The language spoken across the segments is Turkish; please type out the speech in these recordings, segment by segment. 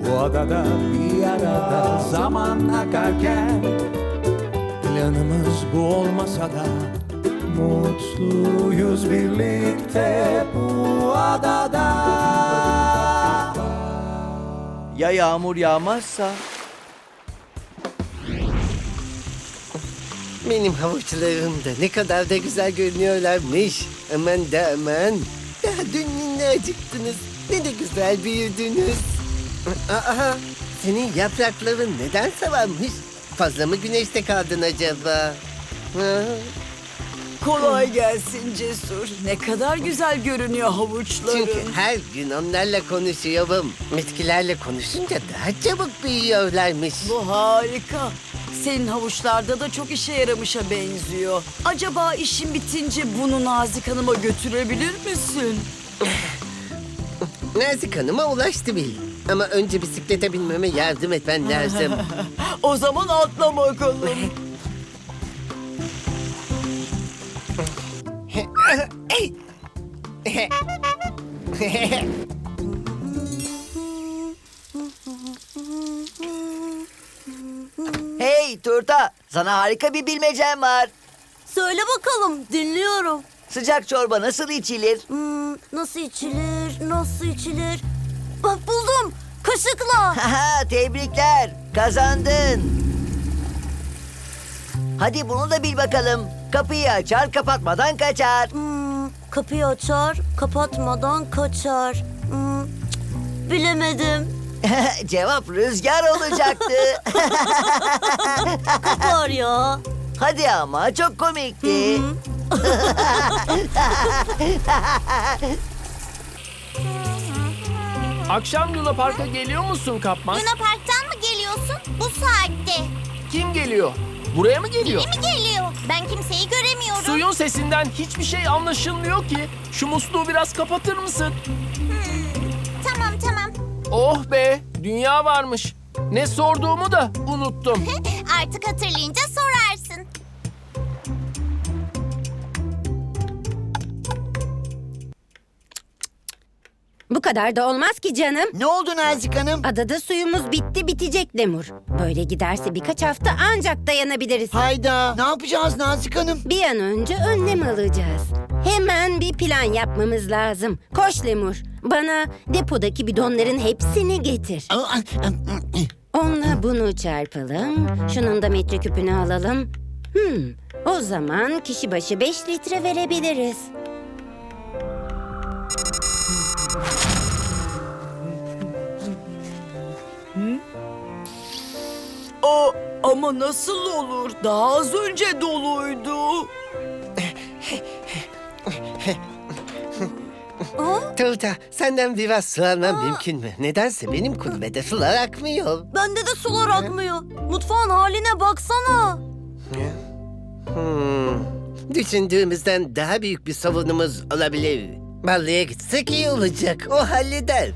Bu adada bir arada zaman akarken Planımız bu olmasa da Mutluyuz birlikte bu adada Ya yağmur yağmazsa? Benim havuçlarım da ne kadar da güzel görünüyorlarmış. Aman da aman. Daha dün ne acıktınız. Ne de güzel büyüdünüz. Aha, senin yaprakların neden sararmış? Fazla mı güneşte kaldın acaba? Ha? Kolay gelsin Cesur. Ne kadar güzel görünüyor havuçların. Çünkü her gün onlarla konuşuyorum. Bitkilerle konuşunca daha çabuk büyüyorlarmış. Bu harika. Senin havuçlarda da çok işe yaramışa benziyor. Acaba işin bitince bunu Nazik Hanım'a götürebilir misin? Nazik Hanım'a ulaştı bil. Ama önce bisiklete binmeme yardım etmen lazım. O zaman atla bakalım. Hey Turta, sana harika bir bilmecem var. Söyle bakalım, dinliyorum. Sıcak çorba nasıl içilir? Hmm, nasıl içilir, nasıl içilir? Bak buldum, kaşıkla. Tebrikler, kazandın. Hadi bunu da bil bakalım. Kapıyı açar, kapatmadan kaçar. Hmm, kapıyı açar, kapatmadan kaçar. Hmm, cık, bilemedim. Cevap rüzgar olacaktı. Kapar ya. Hadi ama çok komikti. Akşam Luna Park'a geliyor musun Kapmaz? Luna Park'tan mı geliyorsun bu saatte? Kim geliyor? Buraya mı geliyor? Biri mi geliyor? Ben kimseyi göremiyorum. Suyun sesinden hiçbir şey anlaşılmıyor ki. Şu musluğu biraz kapatır mısın? Tamam tamam. Oh be, dünya varmış. Ne sorduğumu da unuttum. Artık hatırlayınca Bu kadar da olmaz ki canım. Ne oldu Nazik Hanım? Adada suyumuz bitti bitecek Lemur. Böyle giderse birkaç hafta ancak dayanabiliriz. Hayda, ne yapacağız Nazik Hanım? Bir an önce önlem alacağız. Hemen bir plan yapmamız lazım. Koş Lemur. Bana depodaki bidonların hepsini getir. Onunla bunu çarpalım. Şunun da metreküpünü alalım. Hmm, o zaman kişi başı 5 litre verebiliriz. Ama nasıl olur? Daha az önce doluydu. Tuğta, senden biraz su almam mümkün mü? Nedense benim kulübede sular akmıyor. Bende de sular akmıyor. Mutfağın haline baksana. Hmm. Düşündüğümüzden daha büyük bir sorunumuz olabilir. Ballı'ya gitsek iyi olacak. O halleder.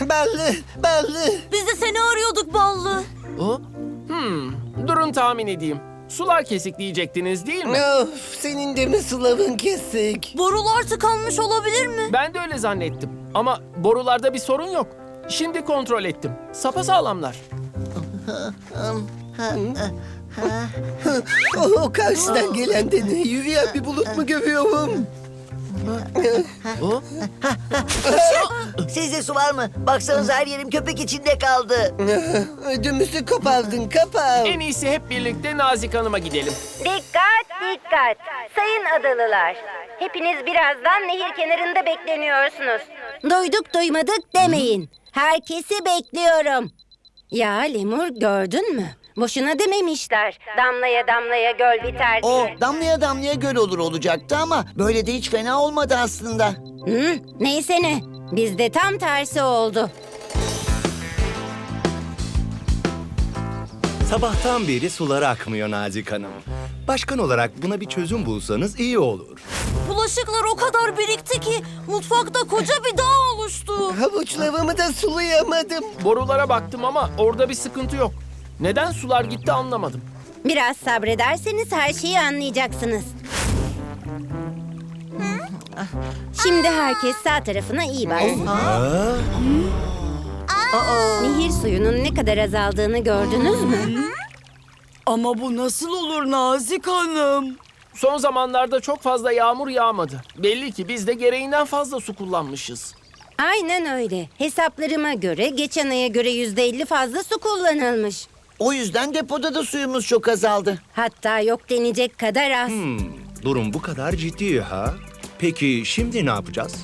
Ballı, Ballı. Biz de seni arıyorduk Ballı. O? Hmm, durun tahmin edeyim. Sular kesik diyecektiniz değil mi? Of, senin de mi suların kesik? Borular tıkanmış olabilir mi? Ben de öyle zannettim. Ama borularda bir sorun yok. Şimdi kontrol ettim. Sapasağlamlar. O, o karşıdan gelen de ne? Yürüyen bir bulut mu görüyorum? O? Sizde su var mı? Baksanıza her yerim köpek içinde kaldı. Ödümüzü kopardın, kapat. En iyisi hep birlikte Nazik Hanım'a gidelim. Dikkat dikkat. Sayın adalılar. Hepiniz birazdan nehir kenarında bekleniyorsunuz. Duyduk duymadık demeyin. Herkesi bekliyorum. Ya Lemur gördün mü? Boşuna dememişler. Damlaya damlaya göl biter O diye. damlaya damlaya göl olur olacaktı ama böyle de hiç fena olmadı aslında. Hı, neyse ne. Bizde tam tersi oldu. Sabahtan beri sular akmıyor Nazik Hanım. Başkan olarak buna bir çözüm bulsanız iyi olur. Bulaşıklar o kadar birikti ki mutfakta koca bir dağ oluştu. Havuçlarımı da sulayamadım. Borulara baktım ama orada bir sıkıntı yok. Neden sular gitti anlamadım. Biraz sabrederseniz her şeyi anlayacaksınız. Şimdi herkes sağ tarafına iyi baksın. Nehir suyunun ne kadar azaldığını gördünüz mü? Ama bu nasıl olur Nazik Hanım? Son zamanlarda çok fazla yağmur yağmadı. Belli ki biz de gereğinden fazla su kullanmışız. Aynen öyle. Hesaplarıma göre geçen aya göre yüzde elli fazla su kullanılmış. O yüzden depoda da suyumuz çok azaldı. Hatta yok denecek kadar az. Durum bu kadar ciddi ha? Peki şimdi ne yapacağız?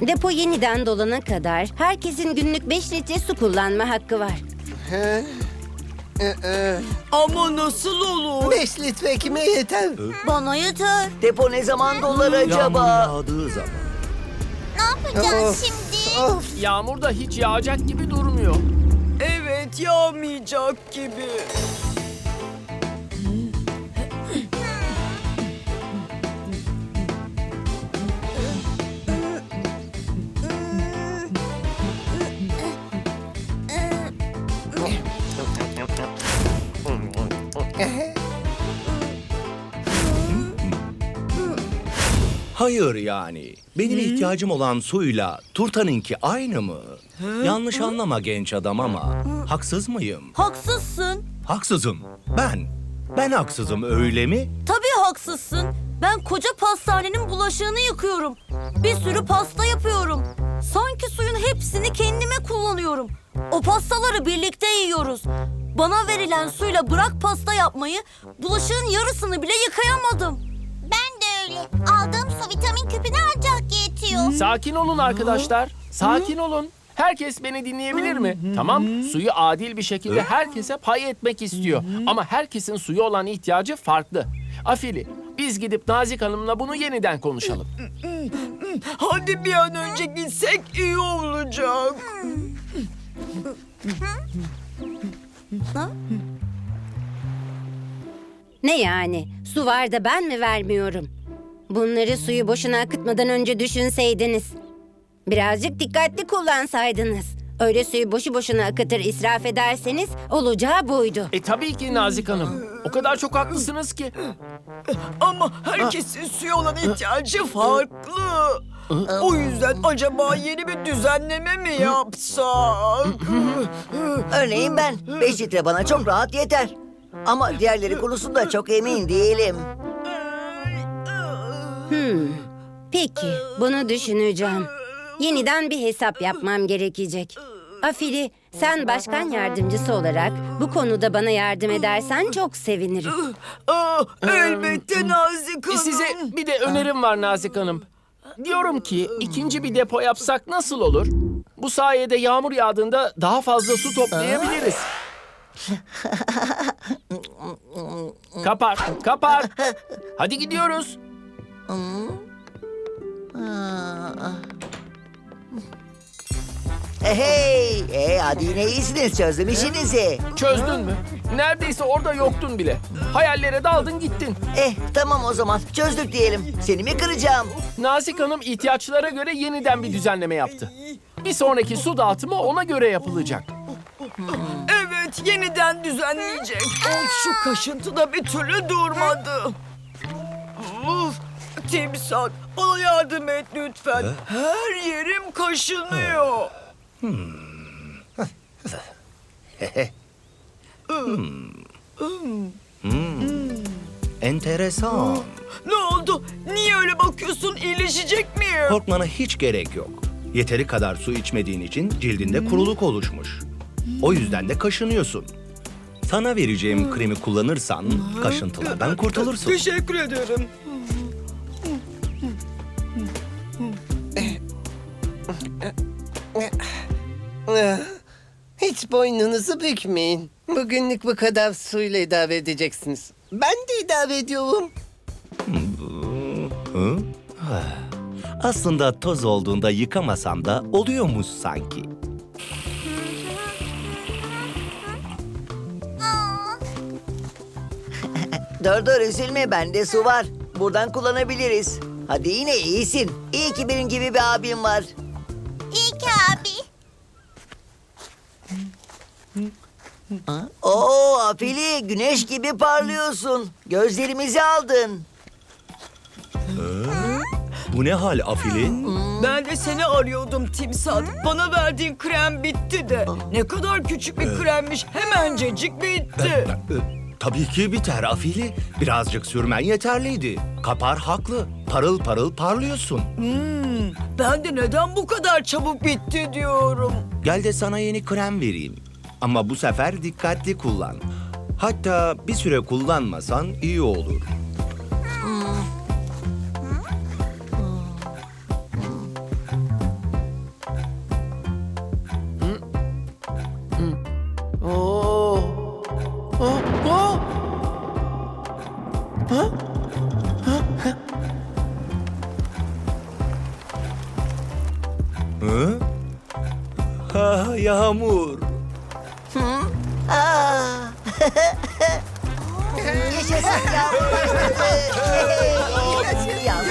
Depo yeniden dolana kadar herkesin günlük 5 litre su kullanma hakkı var. Ama nasıl olur? Beş litre kime yeter? Bana yeter. Depo ne zaman dolar acaba? Yağmur yağdığı zaman. Ne yapacağız Of, şimdi? Of. Yağmur da hiç yağacak gibi durmuyor. Evet yağmayacak gibi. Hayır yani. Benim ihtiyacım olan suyla Turtan'ınki aynı mı? Yanlış anlama genç adam ama haksız mıyım? Haksızsın. Haksızım. Ben. Ben haksızım öyle mi? Tabii haksızsın. Ben koca pastanenin bulaşığını yıkıyorum. Bir sürü pasta yapıyorum. Sanki suyun hepsini kendime kullanıyorum. O pastaları birlikte yiyoruz. Bana verilen suyla bırak pasta yapmayı, bulaşığın yarısını bile yıkayamadım. Ben de öyle. Aldığım su vitamin küpüne ancak yetiyor. Sakin olun arkadaşlar. Sakin olun. Herkes beni dinleyebilir mi? Tamam, suyu adil bir şekilde herkese pay etmek istiyor. Ama herkesin suya olan ihtiyacı farklı. Afili, biz gidip Nazik Hanım'la bunu yeniden konuşalım. Hadi bir an önce gitsek iyi olacak. Ne yani? Su var da ben mi vermiyorum? Bunları suyu boşuna akıtmadan önce düşünseydiniz. Birazcık dikkatli kullansaydınız. Öyle suyu boşu boşuna akıtır israf ederseniz olacağı buydu. E tabii ki Nazik Hanım. O kadar çok haklısınız ki. Ama herkesin suya olan ihtiyacı farklı. O yüzden acaba yeni bir düzenleme mi yapsak? Örneğin ben. 5 litre bana çok rahat yeter. Ama diğerleri konusunda çok emin değilim. Peki, bunu düşüneceğim. Yeniden bir hesap yapmam gerekecek. Afili, sen başkan yardımcısı olarak bu konuda bana yardım edersen çok sevinirim. Aa, elbette Nazik E Hanım. size bir de önerim var Nazik Hanım. Diyorum ki ikinci bir depo yapsak nasıl olur? Bu sayede yağmur yağdığında daha fazla su toplayabiliriz. Kapar, kapar. Hadi gidiyoruz. Hey, hey, hadi yine iyisiniz. Çözdüm işinizi. Çözdün mü? Neredeyse orada yoktun bile. Hayallere daldın gittin. Eh, tamam o zaman. Çözdük diyelim. Seni mi kıracağım? Nazik Hanım ihtiyaçlara göre yeniden bir düzenleme yaptı. Bir sonraki su dağıtımı ona göre yapılacak. Evet yeniden düzenleyecek. Of şu kaşıntı da bir türlü durmadı. Uf, timsah bana yardım et lütfen. Her yerim kaşınıyor. Enteresan. Ne oldu? Niye öyle bakıyorsun? İyileşecek miyim? Korkmana hiç gerek yok. Yeteri kadar su içmediğin için cildinde kuruluk oluşmuş. O yüzden de kaşınıyorsun. Sana vereceğim kremi kullanırsan kaşıntılardan kurtulursun. Teşekkür ederim. Hiç boynunuzu bükmeyin. Bugünlük bu kadar suyla idare edeceksiniz. Ben de idare ediyorum. Hı? Aslında toz olduğunda yıkamasan da oluyormuş sanki. Dur dur üzülme bende su var. Buradan kullanabiliriz. Hadi yine iyisin. İyi ki benim gibi bir abim var. Oo Afili güneş gibi parlıyorsun. Gözlerimizi aldın. Bu ne hal Afili? Ben de seni arıyordum Timsat. Bana verdiğin krem bitti de. Ne kadar küçük bir kremmiş. Hemencecik bitti. Ee, Tabii ki biter Afili. Birazcık sürmen yeterliydi. Kapar haklı. Parıl parıl parlıyorsun. Ben de neden bu kadar çabuk bitti diyorum. Gel de sana yeni krem vereyim. Ama bu sefer dikkatli kullan. Hatta bir süre kullanmasan iyi olur. Hı? Ha, yağmur. Aa. Yaşasın yağmur başladı. Yağmur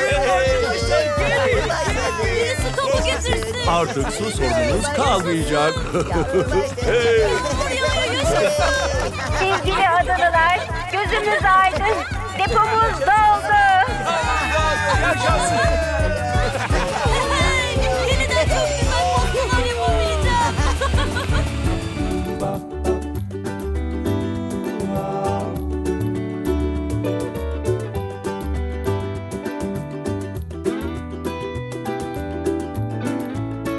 başladı. Birisi topu getirsin. Artık su sorunumuz kalmayacak. Sevgili adalılar, gözümüz aydın. Depomuz doldu. Yaşasın.